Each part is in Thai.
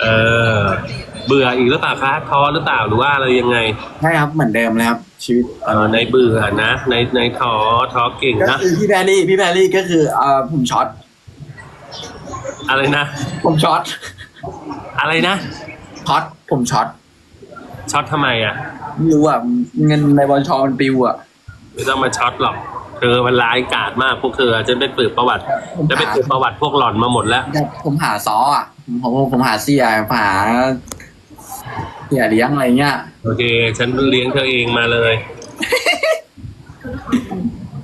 เออ เบื่ออีกหรือเปล่าคะท้อหรือเปล่าหรือว่าอะไรยังไงใช่ครับเหมือนเดิมเลยครับชีวิตเออในเบื่อนะในในท้อท้อเก่งก็นะคือพี่แพรรี่พี่แพรรี่ก็คือเอ่อผมช็อตอะไรนะ ผมช็อตอะไรนะช็อตผมช็อตช็อตทำไมอะ ไม่รู้อะเงินในบอลชอมันปิวอะไม่ต้องมาช็อตหรอก เธอมันร้ายกาจมากพวกเธอจะไปเปิดประวัติจะไปเปิดประวัติพวกหล่อนมาหมดแล้ว แต่ผมหาซออะผมผมผมหาเสียผมหาเสียเลี้ยงอะไรเงี้ยโอเค ฉันเลี้ยงเธอเองมาเลย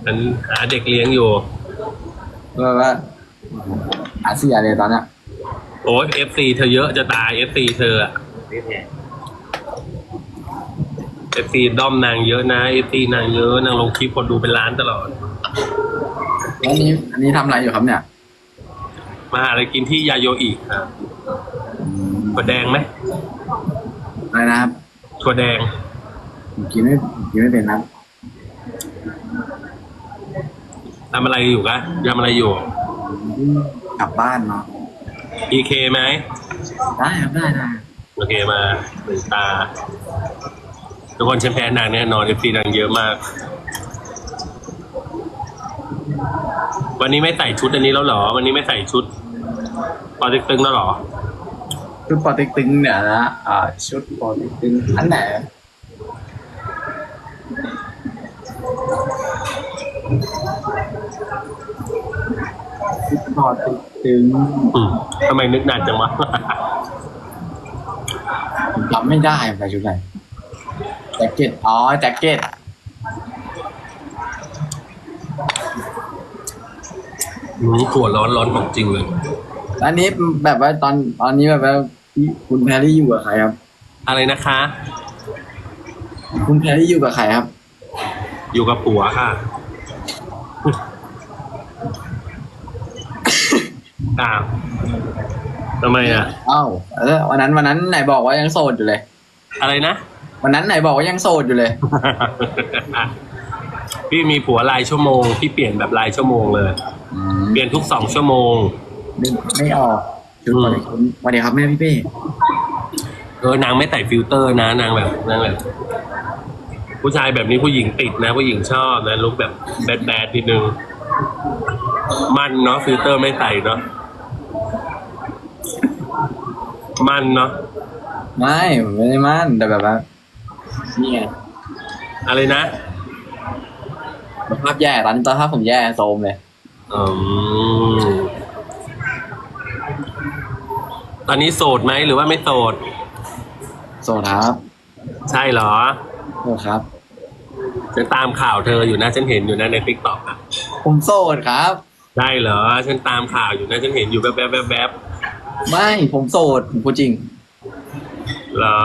ฉันหาเด็กเลี้ยงอยู่ก็ว่าหาเสียเลยตอนเนี้ยโอ้ยเอฟซีเธอเยอะจะตายเอฟซีเธอ เอฟซีด้อมนางเยอะนะเอฟซีนางเยอะนางลงคลิปคนดูเป็นล้านตลอด อันนี้อันนี้ทำอะไรอยู่ครับเนี่ยมาหาอะไรกินที่ยาโยอิครับถั่วแดงไหมอะไรนะครับถั่วแดงผมกินไม่ผมกินไม่เป็นนะทำอะไรอยู่กะทำอะไรอยู่ กลับบ้านเนาะ EK ไหมได้ครับได้ได้โอเคมาหนึ่งตา ทุกคนฉันแพ้นางแน่นอนเอฟซีนางเยอะมาก วันนี้ไม่ใส่ชุดอันนี้แล้วเหรอ วันนี้ไม่ใส่ชุดปอเต็กตึงแล้วเหรอ ชุดปอเต็กตึงเนี่ยนะอ่าชุดปอเต็กตึงอันไหนชุดปอเต็กตึงอืมทำไมนึกนานจังวะผมจำไม่ได้ใส่ชุดไหน แจ็คเก็ต อ๋อ แจ็คเก็ตอืมขวดร้อนร้อนของจริงเลย อันนี้แบบว่าตอนตอนนี้แบบว่าพี่คุณแพรรี่อยู่กับใครครับ อะไรนะคะ คุณแพรรี่อยู่กับใครครับ อยู่กับผัวค่ะ อ้าวทำไมอะเอ้าเออวันนั้นวันนั้นไหนบอกว่ายังโสดอยู่เลย อะไรนะ วันนั้นไหนบอกว่ายังโสดอยู่เลย พี่มีผัวรายชั่วโมง พี่เปลี่ยนแบบรายชั่วโมงเลยอืมเปลี่ยนทุกสองชั่วโมง ไม่ไม่ออกชุดอืมปอเต็กตึงสวัสดีครับแม่พี่เป้เออนางไม่ใส่ฟิลเตอร์นะนางแบบนางแบบ ผู้ชายแบบนี้ผู้หญิงติดนะ ผู้หญิงชอบนะลุกแบบแบดแบดนิดนึง มันเนาะฟิลเตอร์ไม่ใส่เนาะมันเนาะไม่ผมไม่ได้มั่นแต่แบบว่า นี่ไงอะไรนะสภาพแย่ตอนนี้ตอนภาพผมแย่โซมเลยอืมตอนนี้โสดไหมหรือว่าไม่โสดโสดครับใช่เหรอโสดครับ ฉันตามข่าวเธออยู่นะ ฉันเห็นอยู่นะในทิกตอกอะผมโสดครับใช่เหรอ ฉันตามข่าวอยู่นะฉันเห็นอยู่แบบแบบแบบแบบไม่ผมโสดผมพูดจริงเหรอ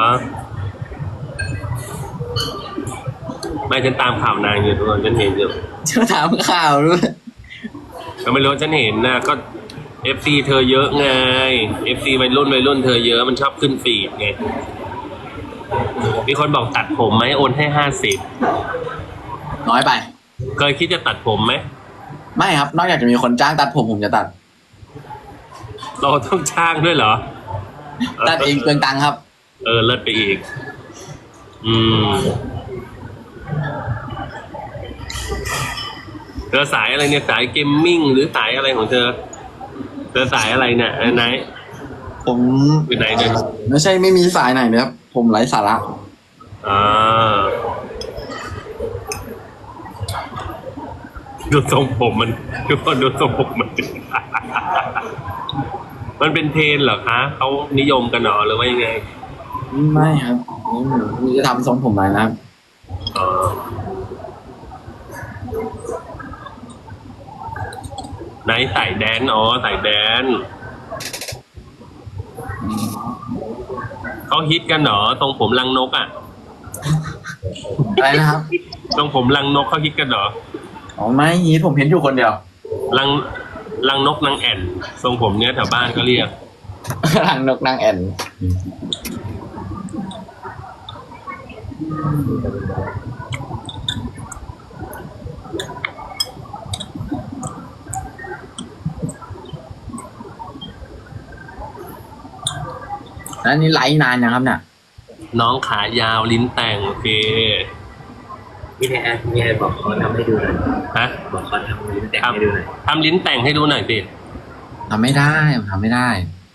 ไม่ฉันตามข่าวนางอยู่ทุกคนฉันเห็นอยู่จะถามข่าวด้วยก็ไม่รู้ฉันเห็นนะก็เอฟซีเธอเยอะไงเอฟซีวัยรุ่นวัยรุ่นเธอเยอะมันชอบขึ้นฟีดไงมีคนบอกตัดผมไหมโอนให้ห้าสิบน้อยไป เคยคิดจะตัดผมไหมไม่ครับ นอกจากจะมีคนจ้างตัดผมผมจะตัด เราต้องช่างด้วยเหรอ ตัดเองเปลืองตังค์ครับ เออเลิศไปอีก อืม เธอสายอะไรเนี่ยสายเกมมิ่งหรือสายอะไรของเธอ เธอสายอะไรเนี่ยอันไหนผมอยู่ไหนเนี่ยไม่ใช่ไม่มีสายไหนเลยครับ ผมไร้สาระอ่าดูทรงผมมันดูดูทรงผมมัน มันเป็นเทรนด์เหรอคะเขานิยมกันเหรอหรือว่ายังไง ไม่ครับนี่จะทำทรงผมอะไรนะครับ อ๋อ ไหนใส่แดนอ๋อใส่แดนเขาฮิตกันเหรอตรงผมลังนกอะอะไรนะครับตรงผมลังนกเขาฮิตกันเหรออ๋อไม่ฮีทผมเห็นอยู่คนเดียวลังลังนกนางแอ่นทรงผมเนี้ยแถวบ้านก็เรียกทางนกนางแอ่น แล้วนี่ไลฟ์นานยังครับเนี่ยน้องขายาวลิ้นแต่งโอเคพี่แอนพี่แอนบอกเขาทำให้ดูหน่อยฮะบอกเขาทำลิ้นแต่งให้ดูหน่อยทำลิ้นแต่งให้ดูหน่อยสิทำไม่ได้ผมทำไม่ได้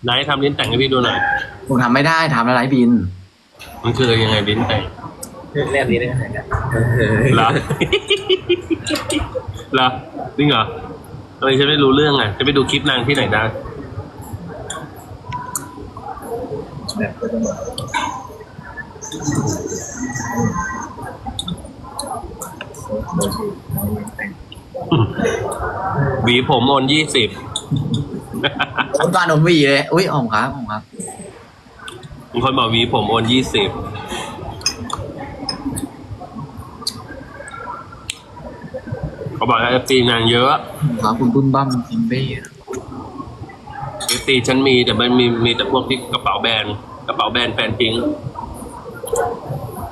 ไหนทำลิ้นแต่งให้พี่ดูหน่อยผมทำไม่ได้ทำแล้วไลฟ์บิน มันคือยังไงลิ้นแต่งเล่มนี้ได้ไหมครับเหรอเหรอจริงเหรอทำไมฉันไม่รู้เรื่องอะจะไปดูคลิปนางที่ไหนได้ แบบก็จะบอก หวีผมโอนยี่สิบผมตอนผมหวีเลย อุ้ยผมครับผมครับ มีคนบอกหวีผมโอนยี่สิบเขาบอกเอฟซีนางเยอะผมครับคุณบุ้นบ้ามซิมเบ้ เอฟซีฉันมีแต่มันมีมีแต่พวกที่กระเป๋าแบรนด์ กระเป๋าแบรนด์แฟนทิ้ง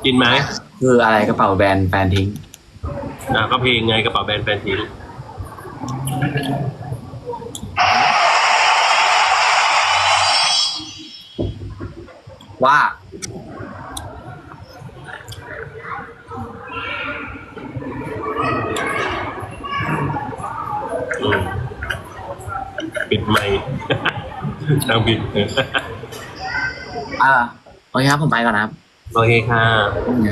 กินไหมคืออะไรกระเป๋าแบรนด์แฟนทิ้งอะก็เพลงไงกระเป๋าแบรนด์แฟนทิ้งว่าอืมปิดไมค์นางปิด อ่าโอเคครับผมไปก่อนนะครับ โอเคค่ะ ขอบคุณครับ